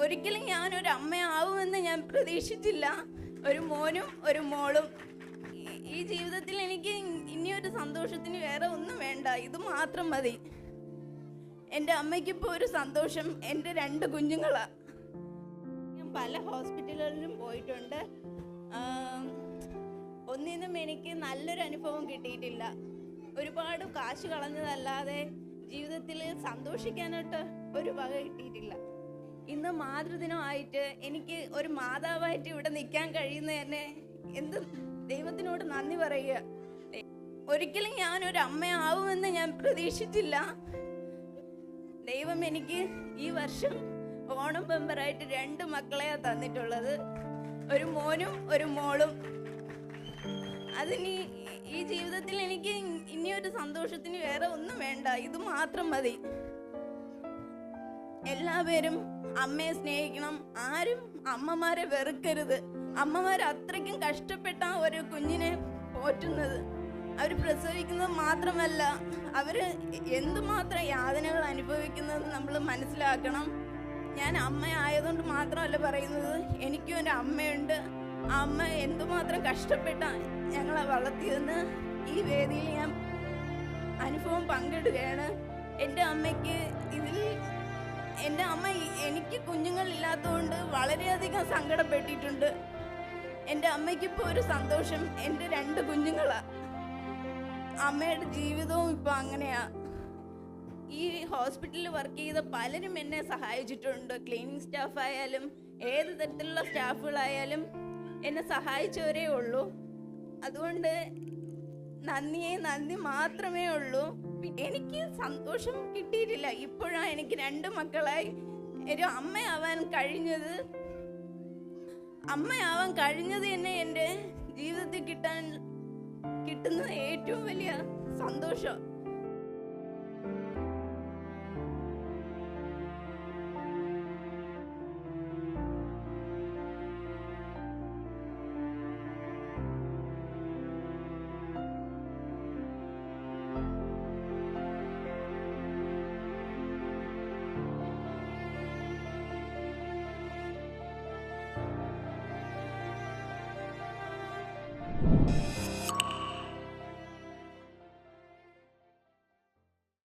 ഒരിക്കലും ഞാൻ ഒരു അമ്മയാവുമെന്ന് ഞാൻ പ്രതീക്ഷിച്ചില്ല. ഒരു മോനും ഒരു മോളും. ഈ- ജീവിതത്തിൽ എനിക്ക് ഇനിയൊരു സന്തോഷത്തിന് വേറെ ഒന്നും വേണ്ട. ഇത് മാത്രം മതി. എന്റെ അമ്മയ്ക്കിപ്പോൾ ഒരു സന്തോഷം. എന്റെ രണ്ട് കുഞ്ഞുങ്ങളാണ് ഞാൻ പല ഹോസ്പിറ്റലുകളിലും പോയിട്ടുണ്ട്. ഒന്നിനും എനിക്ക് നല്ലൊരു അനുഭവം കിട്ടിയിട്ടില്ല. ഒരുപാട് കാശ് കളഞ്ഞതല്ലാതെ ജീവിതത്തിൽ സന്തോഷിക്കാനായിട്ട് ഒരു വക കിട്ടിയിട്ടില്ല. ഇന്ന് മാതൃദിനമായിട്ട് എനിക്ക് ഒരു മാതാവായിട്ട് ഇവിടെ നിൽക്കാൻ കഴിയുന്ന തന്നെ എന്ത് ദൈവത്തിനോട് നന്ദി പറയുക. ഒരിക്കലും ഞാൻ ഒരു അമ്മയാവുമെന്ന് ഞാൻ പ്രതീക്ഷിച്ചില്ല. ദൈവം എനിക്ക് ഈ വർഷം ഓണം ബമ്പറായിട്ട് രണ്ട് മക്കളെയാ തന്നിട്ടുള്ളത്. ഒരു മോനും ഒരു മോളും. അതിന് ഈ ജീവിതത്തിൽ എനിക്ക് ഇനിയൊരു സന്തോഷത്തിന് വേറെ ഒന്നും വേണ്ട. ഇത് മാത്രം മതി. എല്ലാവരും അമ്മയെ സ്നേഹിക്കണം. ആരും അമ്മമാരെ വെറുക്കരുത്. അമ്മമാർ അത്രയ്ക്കും കഷ്ടപ്പെട്ട ഒരു കുഞ്ഞിനെ പോറ്റുന്നത്. അവർ പ്രസവിക്കുന്നത് മാത്രമല്ല അവർ എന്തുമാത്രം യാതനകൾ അനുഭവിക്കുന്നത് നമ്മൾ മനസ്സിലാക്കണം. ഞാൻ അമ്മ ആയതുകൊണ്ട് മാത്രമല്ല പറയുന്നത് എനിക്കും ഒരു അമ്മയുണ്ട്. അമ്മ എന്തുമാത്രം കഷ്ടപ്പെട്ട ഞങ്ങളെ വളർത്തിയതെന്ന് ഈ വേദിയിൽ ഞാൻ അനുഭവം പങ്കിടുകയാണ്. എന്റെ അമ്മയ്ക്ക് ഇതിൽ എന്റെ അമ്മ എനിക്ക് കുഞ്ഞുങ്ങളില്ലാത്തതുകൊണ്ട് വളരെയധികം സങ്കടപ്പെട്ടിട്ടുണ്ട്. എന്റെ അമ്മയ്ക്കിപ്പോൾ ഒരു സന്തോഷം. എന്റെ രണ്ട് കുഞ്ഞുങ്ങളാ. അമ്മയുടെ ജീവിതവും ഇപ്പോൾ അങ്ങനെയാ. ഈ ഹോസ്പിറ്റലിൽ വർക്ക് ചെയ്ത പലരും എന്നെ സഹായിച്ചിട്ടുണ്ട്. ക്ലീനിങ് സ്റ്റാഫ് ആയാലും ഏത് തരത്തിലുള്ള സ്റ്റാഫുകളായാലും എന്നെ സഹായിച്ചവരേ ഉള്ളൂ. അതുകൊണ്ട് നന്ദിയെ നന്ദി മാത്രമേ ഉള്ളൂ. എനിക്ക് സന്തോഷം കിട്ടിയിട്ടില്ല. ഇപ്പോഴാണ് എനിക്ക് രണ്ട് മക്കളായി. ഒരു അമ്മയാവാൻ കഴിഞ്ഞത്. അമ്മയാവാൻ കഴിഞ്ഞത് തന്നെ എന്റെ ജീവിതത്തിൽ കിട്ടാൻ കിട്ടുന്നത് ഏറ്റവും വലിയ സന്തോഷം.